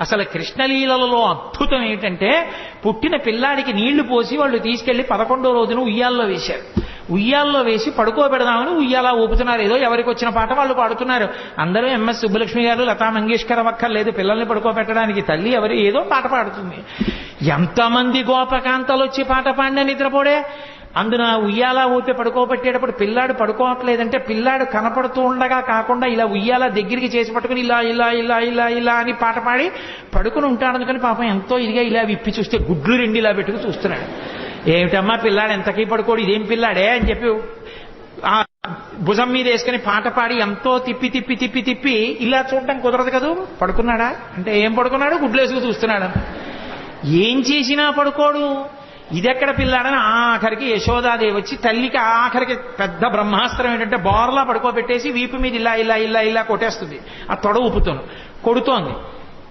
అసలు కృష్ణలీలలో అద్భుతం ఏంటంటే పుట్టిన పిల్లాడికి నీళ్ళు పోసి వాళ్ళు తీసుకెళ్ళి పదకొండో రోజున ఉయ్యాల్లో వేశారు. ఉయ్యాల్లో వేసి పడుకోబెడదామని ఉయ్యాలా ఊపుతున్నారు. ఏదో ఎవరికి వచ్చిన పాట వాళ్ళు పాడుతున్నారు. అందరూ ఎంఎస్ సుబ్బలక్ష్మి గారు లతా మంగేష్కర్ అక్కర్లేదు పిల్లల్ని పడుకోబెట్టడానికి తల్లి ఎవరు ఏదో పాట పాడుతుంది. ఎంతమంది గోపకాంతలు వచ్చి పాట పాడిన నిద్రపోడే? అందున ఉయ్యాల ఊపి పడుకోబెట్టేటప్పుడు పిల్లాడు పడుకోవట్లేదంటే పిల్లాడు కనపడుతూ ఉండగా కాకుండా ఇలా ఉయ్యాల దగ్గరికి చేసి పట్టుకుని ఇలా ఇలా ఇలా ఇలా ఇలా అని పాట పాడి పడుకుని ఉంటాడు. అందుకని పాపం ఎంతో ఇదిగా ఇలా విప్పి చూస్తే గుడ్లు రెండు ఇలా పెట్టుకుని చూస్తున్నాడు. ఏమిటమ్మా పిల్లాడు ఎంతకీ పడుకోడు? ఇదేం పిల్లాడే అని చెప్పి ఆ భుజం మీద వేసుకుని పాట పాడి ఎంతో తిప్పి తిప్పి తిప్పి తిప్పి ఇలా చూడడం కుదరదు కదూ? పడుకున్నాడా? అంటే ఏం పడుకున్నాడు? గుడ్లేసుకు చూస్తున్నాడు. ఏం చేసినా పడుకోడు. ఇదెక్కడ పిల్లాడని ఆఖరికి యశోదాదేవి వచ్చి తల్లికి ఆఖరికి పెద్ద బ్రహ్మాస్త్రం ఏంటంటే బోర్లా పడుకోబెట్టేసి వీపు మీద ఇలా ఇలా ఇలా ఇలా కొట్టేస్తుంది. ఆ తొడ ఊపుతోను కొడుతోంది.